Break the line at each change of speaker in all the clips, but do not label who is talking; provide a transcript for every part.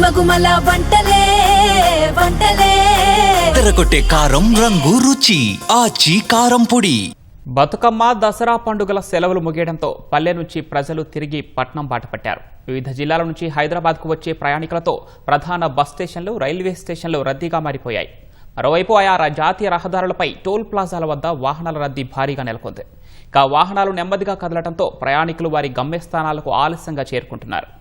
గుమగుమల వంటలే వంటలే.
తెరకొట్టే కారం రంగు రుచి ఆచి కారం పొడి.
బతుకమ్మ దసరా పండుగల సెలవులు ముగియడంతో పల్లె నుంచి ప్రజలు తిరిగి పట్నం బాటపట్టారు. వివిధ జిల్లాల నుంచి హైదరాబాద్కు వచ్చే ప్రయాణికులతో ప్రధాన బస్ స్టేషన్లు రైల్వే స్టేషన్లు రద్దీగా మారిపోయాయి. మరోవైపు ఆయా జాతీయ రహదారులపై టోల్ ప్లాజాల వద్ద వాహనాల రద్దీ భారీగా నెలకొంది. ఇక వాహనాలు నెమ్మదిగా కదలడంతో ప్రయాణికులు వారి గమ్యస్థానాలకు ఆలస్యంగా చేరుకుంటున్నారు.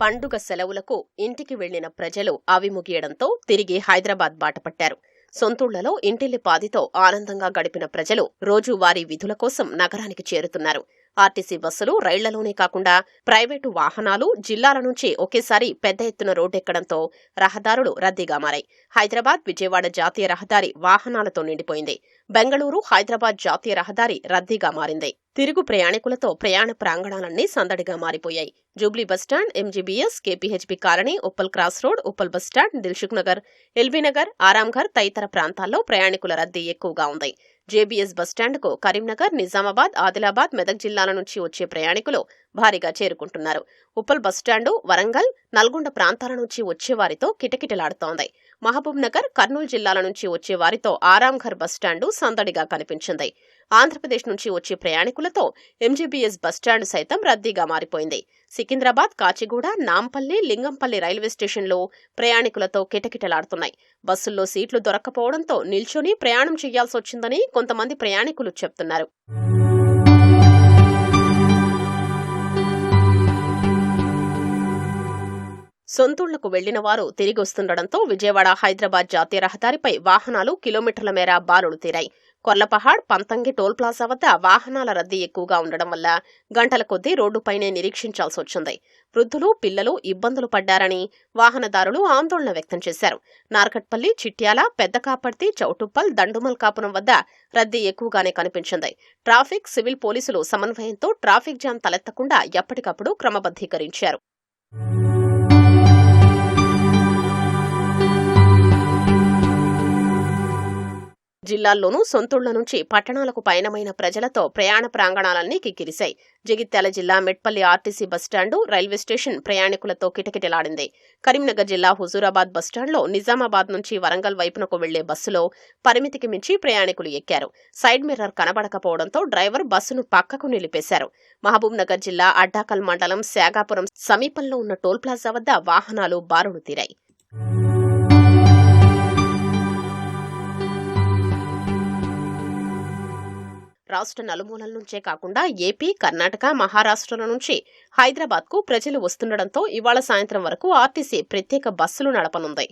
పండుగ సెలవులకు ఇంటికి వెళ్ళిన ప్రజలు అవి ముగియడంతో తిరిగి హైదరాబాద్ బాటపట్టారు సొంతూళ్ళలో ఇంటిల్లిపాదితో ఆనందంగా గడిపిన ప్రజలు రోజువారీ విధుల కోసం నగరానికి చేరుతున్నారు. ఆర్టీసీ బస్సులు రైళ్ళలోనే కాకుండా ప్రైవేటు వాహనాలు జిల్లాల నుంచి ఒకేసారి పెద్ద ఎత్తున రోడ్డెక్కడంతో రహదారులు రద్దీగా మారాయి. హైదరాబాద్ విజయవాడ జాతీయ రహదారి వాహనాలతో నిండిపోయింది. బెంగళూరు హైదరాబాద్ జాతీయ రహదారి రద్దీగా మారింది. తిరుగు ప్రయాణికులతో ప్రయాణ ప్రాంగణాలన్నీ సందడిగా మారిపోయాయి. Jubilee bus stand MGBS KPHB colony Uppal cross road Uppal bus stand Dilsukhnagar LB Nagar Aramghar తదితర ప్రాంతాల్లో ప్రయాణికుల రద్దీ ఎక్కువగా ఉంది. జేబీఎస్ బస్టాండ్కు కరీంనగర్ నిజామాబాద్ ఆదిలాబాద్ మెదక్ జిల్లాల నుంచి వచ్చే ప్రయాణికులు భారీగా చేరుకుంటున్నారు. ఉప్పల్ బస్టాండు వరంగల్ నల్గొండ ప్రాంతాల నుంచి వచ్చేవారితో కిటకిటలాడుతోంది. మహబూబ్ నగర్ కర్నూలు జిల్లాల నుంచి వచ్చే వారితో ఆరాంఘర్ బస్టాండు సందడిగా కనిపించింది. ఆంధ్రప్రదేశ్ నుంచి వచ్చే ప్రయాణికులతో ఎంజీబీఎస్ బస్టాండ్ సైతం రద్దీగా మారిపోయింది. సికింద్రాబాద్ కాచిగూడ నాంపల్లి లింగంపల్లి రైల్వే స్టేషన్లో ప్రయాణికులతో కిటకిటలాడుతున్నాయి. బస్సుల్లో సీట్లు దొరక్కపోవడంతో నిల్చొని ప్రయాణం చేయాల్సి వచ్చిందని కొంతమంది ప్రయాణికులు చెప్తున్నారు. సొంతూళ్ళకు వెళ్ళిన వారు తిరిగి వస్తుండటంతో విజయవాడ హైదరాబాద్ జాతీయ రహదారిపై వాహనాలు కిలోమీటర్ల మేర బారులు తీరాయి. కొర్లపహాడ్ పంతంగి టోల్ ప్లాజా వద్ద వాహనాల రద్దీ ఎక్కువగా ఉండడం వల్ల గంటల కొద్దీ రోడ్డుపైనే నిరీక్షించాల్సి వచ్చింది. వృద్ధులు పిల్లలు ఇబ్బందులు పడ్డారని వాహనదారులు ఆందోళన వ్యక్తం చేశారు. నార్కట్పల్లి చిట్యాల పెద్ద కాపర్తి చౌటుప్పల్ దండుమల్ కాపురం వద్ద రద్దీ ఎక్కువగానే కనిపించింది. ట్రాఫిక్ సివిల్ పోలీసులు సమన్వయంతో ట్రాఫిక్ జామ్ తలెత్తకుండా ఎప్పటికప్పుడు క్రమబద్దీకరించారు జిల్లాల్లోనూ సొంతుళ్ళ నుంచి పట్టణాలకు పయనమైన ప్రజలతో ప్రయాణ ప్రాంగణాలన్నీ కిక్కిరిశాయి. జగిత్యాల జిల్లా Metpally RTC bus stand railway station ప్రయాణికులతో కిటకిటలాడింది. కరీంనగర్ జిల్లా హుజూరాబాద్ బస్టాండ్లో నిజామాబాద్ నుంచి వరంగల్ వైపునకు వెళ్ళే బస్సులో పరిమితికి మించి ప్రయాణికులు ఎక్కారు. సైడ్ మిర్రర్ కనబడకపోవడంతో డ్రైవర్ బస్సును పక్కకు నిలిపేశారు. మహబూబ్ నగర్ జిల్లా అడ్డాకల్ మండలం శాగాపురం సమీపంలో ఉన్న టోల్ ప్లాజా వద్ద వాహనాలు బారులు తీరాయి. రాష్ట్ర నలుమూలల నుంచే కాకుండా ఏపీ కర్ణాటక మహారాష్ట్రల నుంచి హైదరాబాద్కు ప్రజలు వస్తుండటంతో ఇవాళ సాయంత్రం వరకు ఆర్టీసీ ప్రత్యేక బస్సులు నడపనుంది.